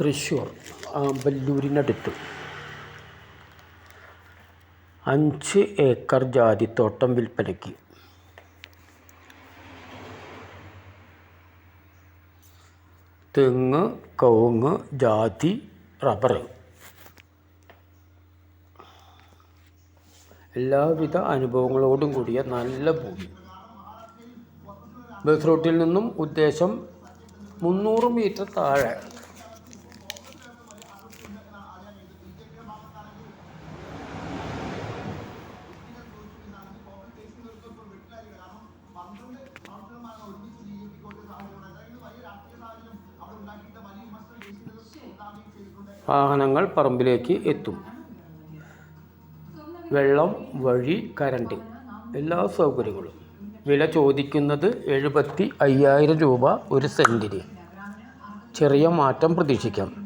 തൃശ്ശൂർ ആമ്പല്ലൂരിനടുത്ത് അഞ്ച് ഏക്കർ ജാതിത്തോട്ടം വിൽപ്പനയ്ക്ക്. തെങ്ങ് കവുങ്ങ് ജാതി റബ്ബർ. എല്ലാവിധ അനുഭവങ്ങളോടും കൂടിയ നല്ല ഭൂമി. ബസ് റൂട്ടിൽ നിന്നും ഉദ്ദേശം മുന്നൂറ് മീറ്റർ താഴെ. വാഹനങ്ങൾ പറമ്പിലേക്ക് എത്തും. വെള്ളം വഴി കരണ്ട് എല്ലാ സൗകര്യങ്ങളും. വില ചോദിക്കുന്നത് എഴുപത്തി അയ്യായിരം രൂപ ഒരു സെന്റിന് ചെറിയ മാറ്റം പ്രതീക്ഷിക്കാം.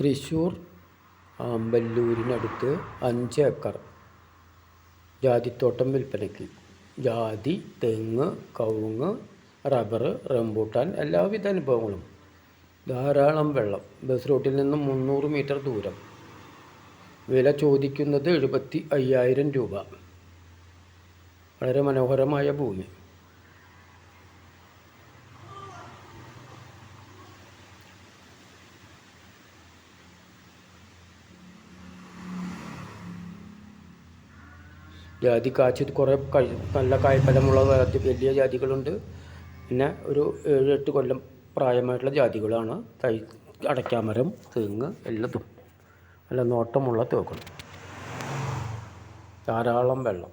തൃശ്ശൂർ ആമ്പല്ലൂരിനടുത്ത് അഞ്ച് ഏക്കർ. ജാതിത്തോട്ടം വിൽപ്പനയ്ക്ക്. ജാതി തെങ്ങ് കവുങ്ങ് റബ്ബർ റംബൂട്ടാൻ എല്ലാവിധ അനുഭവങ്ങളും. ധാരാളം വെള്ളം. ബസ് റൂട്ടിൽ നിന്നും മുന്നൂറ് മീറ്റർ ദൂരം. വില ചോദിക്കുന്നത് എഴുപത്തി അയ്യായിരം രൂപ. വളരെ മനോഹരമായ ഭൂമി. ജാതി കാച്ചി കുറേ നല്ല കായ്ഫലമുള്ള ജാതി വലിയ ജാതികളുണ്ട്. പിന്നെ ഒരു ഏഴ് എട്ട് കൊല്ലം പ്രായമായിട്ടുള്ള ജാതികളാണ്. തൈ അടയ്ക്കാമരം തെങ്ങ് എല്ലതും. നല്ല നോട്ടമുള്ള തേക്കുകൾ. ധാരാളം വെള്ളം.